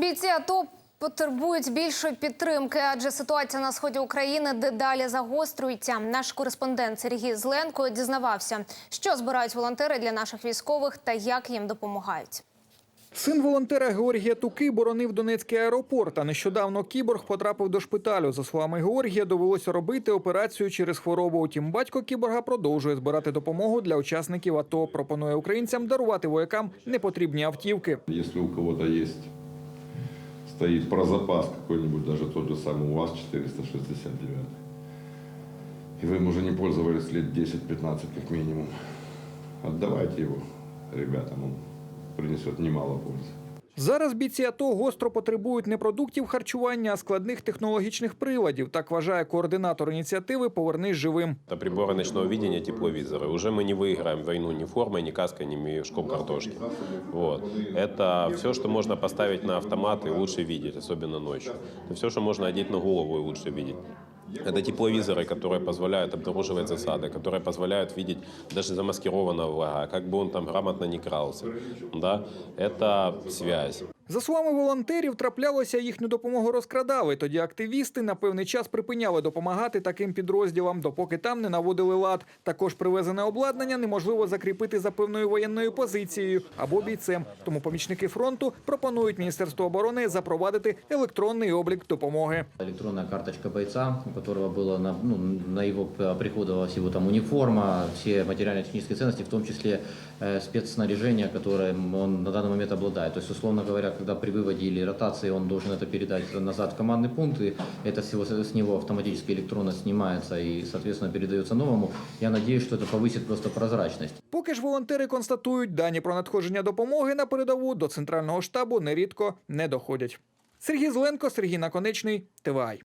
Бійці АТО потребують більшої підтримки, адже ситуація на сході України дедалі загострюється. Наш кореспондент Сергій Зленко дізнавався, що збирають волонтери для наших військових та як їм допомагають. Син волонтера Георгія Туки боронив Донецький аеропорт. А нещодавно кіборг потрапив до шпиталю. За словами Георгія, довелося робити операцію через хворобу. Утім, батько кіборга продовжує збирати допомогу для учасників АТО. Пропонує українцям дарувати воякам непотрібні автівки. Если у кого-то есть, стоит про запас какой-нибудь, даже тот же самый УАЗ-469, и вы им уже не пользовались лет 10-15 как минимум, отдавайте его ребятам, он принесет немало пользы. Зараз бійці АТО гостро потребують не продуктів харчування, а складних технологічних приладів. Так вважає координатор ініціативи Повернись живим. Это приборы ночного видения, тепловизоры. Уже мы не выиграем войну ни формой, ни каской, ни мешком картошки. Вот. Это все, что можно поставить на автомат и лучше видеть, особенно ночью. Это все, что можно одеть на голову и лучше видеть. Это тепловизоры, которые позволяют обнаруживать засады, которые позволяют видеть даже замаскированного врага, как бы он там грамотно не крался. Да? Это связь. За словами волонтерів, траплялося їхню допомогу розкрадали. Тоді активісти на певний час припиняли допомагати таким підрозділам, допоки там не наводили лад. Також привезене обладнання неможливо закріпити за певною воєнною позицією або бійцем. Тому помічники фронту пропонують Міністерству оборони запровадити електронний облік допомоги. Электронная карточка бойца, у которого было на, ну, на его п- приходовалась его там униформа, все материально-технические ценности, в том числе э, спецснаряжение, которым он на данный момент обладает. То есть, условно говоря, когда при выводе или ротации он должен это передать назад в командный пункт, и это всего с него автоматически электронно снимается и, соответственно, передается новому. Я надеюсь, что это повысит просто прозрачность. Поки ж волонтери констатують, дані про надходження допомоги на передову до центрального штабу нерідко не доходять. Сергій Зеленко, Сергій Наконечний, ТВАЙ.